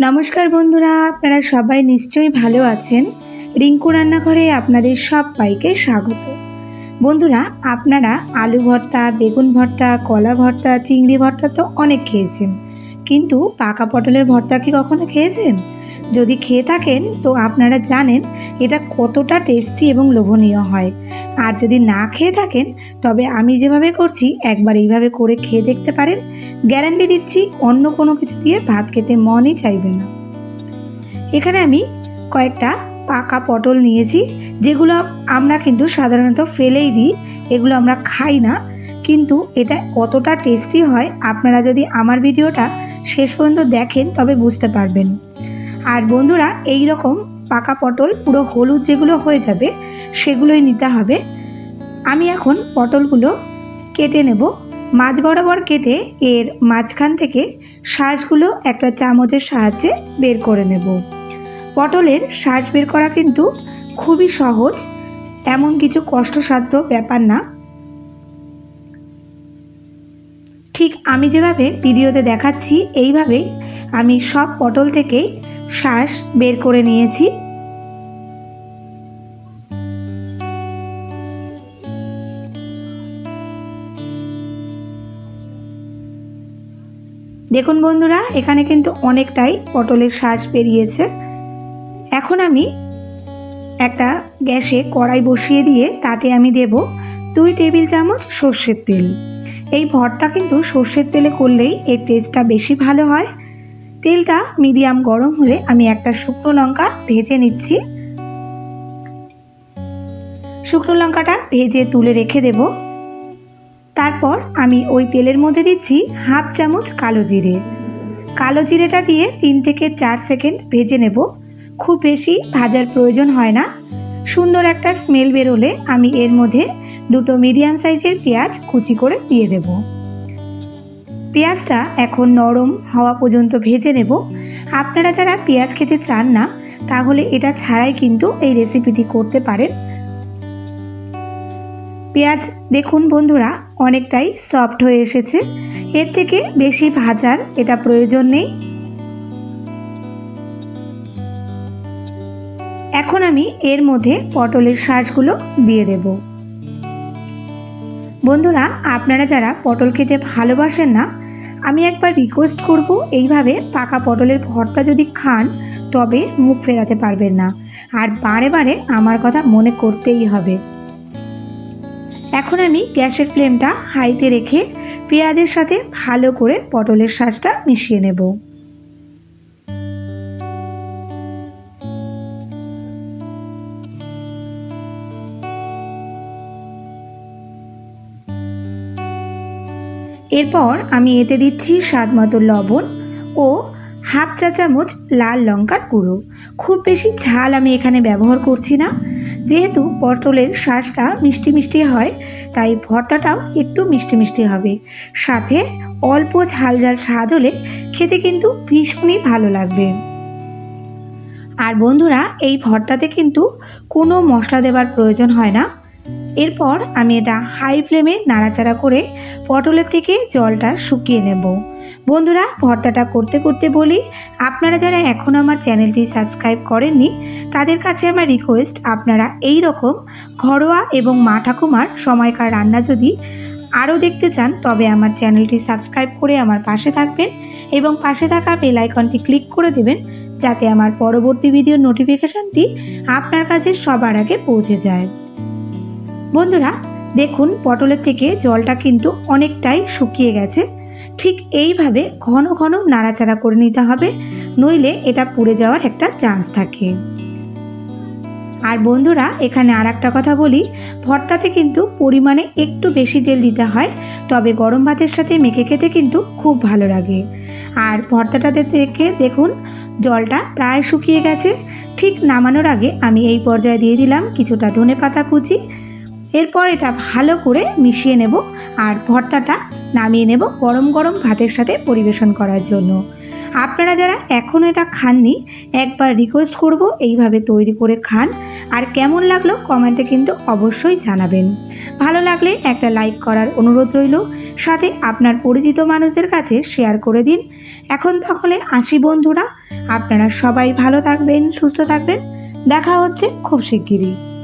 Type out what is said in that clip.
নমস্কার বন্ধুরা, আপনারা সবাই নিশ্চয়ই ভালো আছেন। রিঙ্কু রান্নাঘরে আপনাদের সবাইকে স্বাগত। বন্ধুরা, আপনারা আলু ভর্তা, বেগুন ভর্তা, কলা ভর্তা, চিংড়ি ভর্তা তো অনেক খেয়েছেন। কিন্তু পাকা পটলের ভর্তা কি কখনো খেয়েছেন? যদি খেয়ে থাকেন, তো আপনারা জানেন এটা কতটা টেস্টি এবং লোভনীয় হয়। আর যদি না খেয়ে থাকেন, তবে আমি যেভাবে করছি, একবার এইভাবে করে খেয়ে দেখতে পারেন। গ্যারান্টি দিচ্ছি, অন্য কোনো কিছু দিয়ে ভাত খেতে মনই চাইবে না। এখানে আমি কয়েকটা পাকা পটল নিয়েছি, যেগুলো আমরা কিন্তু সাধারণত ফেলেই দিই, এগুলো আমরা খাই না। কিন্তু এটা কতটা টেস্টি হয়, আপনারা যদি আমার ভিডিওটা শেষ পর্যন্ত দেখেন, তবে বুঝতে পারবেন। আর বন্ধুরা এই রকম পাকা পটল, পুরো হলুদ যেগুলো হয়ে যাবে, সেগুলোই নিতে হবে। আমি এখন পটলগুলো কেটে নেব। মাছ বরাবর কেটে এর মাঝখান থেকে শাঁসগুলো একটা চামচের সাহায্যে বের করে নেব। পটলের শাঁস বের করা কিন্তু খুবই সহজ, এমন কিছু কষ্টসাধ্য ব্যাপার না। ঠিক আমি যেভাবে ভিডিওতে দেখাচ্ছি, এইভাবে আমি সব পটল থেকেই শ্বাস বের করে নিয়েছি। দেখুন বন্ধুরা, এখানে কিন্তু অনেকটাই পটলের শ্বাস বেরিয়েছে। এখন আমি একটা গ্যাসে কড়াই বসিয়ে দিয়ে তাতে আমি দেব দুই টেবিল চামচ সর্ষের তেল। এই ভর্তা কিন্তু সর্ষের তেলে করলেই এর টেস্টটা বেশি ভালো হয়। তেলটা মিডিয়াম গরম হলে আমি একটা শুকনো লঙ্কা ভেজে নিচ্ছি। শুকনো লঙ্কাটা ভেজে তুলে রেখে দেব। তারপর আমি ওই তেলের মধ্যে দিচ্ছি হাফ চামচ কালো জিরে। কালো জিরেটা দিয়ে তিন থেকে চার সেকেন্ড ভেজে নেব। খুব বেশি ভাজার প্রয়োজন হয় না। সুন্দর একটা স্মেল বেরোলে আমি এর মধ্যে দুটো মিডিয়াম সাইজের পেঁয়াজ কুচি করে দিয়ে দেব। পেঁয়াজটা এখন নরম হওয়া পর্যন্ত ভেজে নেব। আপনারা যারা পেঁয়াজ খেতে চান না, তাহলে এটা ছাড়াই কিন্তু এই রেসিপিটি করতে পারেন। পেঁয়াজ দেখুন বন্ধুরা, অনেকটাই সফট হয়ে এসেছে। এর থেকে বেশি ভাজার এটা প্রয়োজন নেই। এখন আমি এর মধ্যে পটলের শাঁসগুলো দিয়ে দেব। বন্ধুরা, আপনারা যারা পটল খেতে ভালোবাসেন না, আমি একবার রিকোয়েস্ট করব এইভাবে পাকা পটলের ভর্তা যদি খান, তবে মুখ ফেরাতে পারবেন না। আর বারে বারে আমার কথা মনে করতেই হবে। এখন আমি গ্যাসের ফ্লেমটা হাইতে রেখে পেঁয়াজের সাথে ভালো করে পটলের শাঁসটা মিশিয়ে নেব। এরপর আমি এতে দিচ্ছি স্বাদ মতো লবণ ও হাফ চা চামচ লাল লঙ্কার গুঁড়ো। খুব বেশি ঝাল আমি এখানে ব্যবহার করছি না। যেহেতু পটলের শ্বাসটা মিষ্টি মিষ্টি হয়, তাই ভর্তাটাও একটু মিষ্টি মিষ্টি হবে। সাথে অল্প ঝাল ঝাল স্বাদ হলে খেতে কিন্তু ভীষণই ভালো লাগবে। আর বন্ধুরা, এই ভর্তাতে কিন্তু কোনো মশলা দেবার প্রয়োজন হয় না। এরপর আমি এটা হাই ফ্লেমে নাড়াচাড়া করে পটলের থেকে জলটা শুকিয়ে নেব। বন্ধুরা, ভর্তাটা করতে করতে বলি, আপনারা যারা এখনও আমার চ্যানেলটি সাবস্ক্রাইব করেননি, তাদের কাছে আমার রিকোয়েস্ট আপনারা এই রকম ঘরোয়া এবং মা ঠাকুমার সময়কার রান্না যদি আরও দেখতে চান, তবে আমার চ্যানেলটি সাবস্ক্রাইব করে আমার পাশে থাকবেন এবং পাশে থাকা বেল আইকনটি ক্লিক করে দেবেন, যাতে আমার পরবর্তী ভিডিওর নোটিফিকেশানটি আপনার কাছে সবার আগে পৌঁছে যায়। বন্ধুরা, দেখুন, পটলের থেকে জলটা কিন্তু অনেকটাই শুকিয়ে গেছে। ঠিক এইভাবে ঘন ঘন নাড়াচাড়া করে নিতে হবে, নইলে এটা পুড়ে যাওয়ার একটা চান্স থাকে। আর বন্ধুরা, এখানে আর একটা কথা বলি, ভর্তাতে কিন্তু পরিমাণে একটু বেশি তেল দিতে হয়, তবে গরম ভাতের সাথে মেখে খেতে কিন্তু খুব ভালো লাগে। আর ভর্তাটাতে থেকে দেখুন, জলটা প্রায় শুকিয়ে গেছে। ঠিক নামানোর আগে আমি এই পর্যায়ে দিয়ে দিলাম কিছুটা ধনে পাতা কুচি এরপর এটা ভালো করে মিশিয়ে নেব আর ভর্তাটা নামিয়ে নেব গরম গরম ভাতের সাথে পরিবেশন করার জন্য। আপনারা যারা এখনও এটা খাননি, একবার রিকোয়েস্ট করব এইভাবে তৈরি করে খান। আর কেমন লাগল কমেন্টে কিন্তু অবশ্যই জানাবেন। ভালো লাগলে একটা লাইক করার অনুরোধ রইল। সাথে আপনার পরিচিত মানুষদের কাছে শেয়ার করে দিন। এখন তাহলে আসি বন্ধুরা, আপনারা সবাই ভালো থাকবেন, সুস্থ থাকবেন। দেখা হচ্ছে খুব শিগগিরই।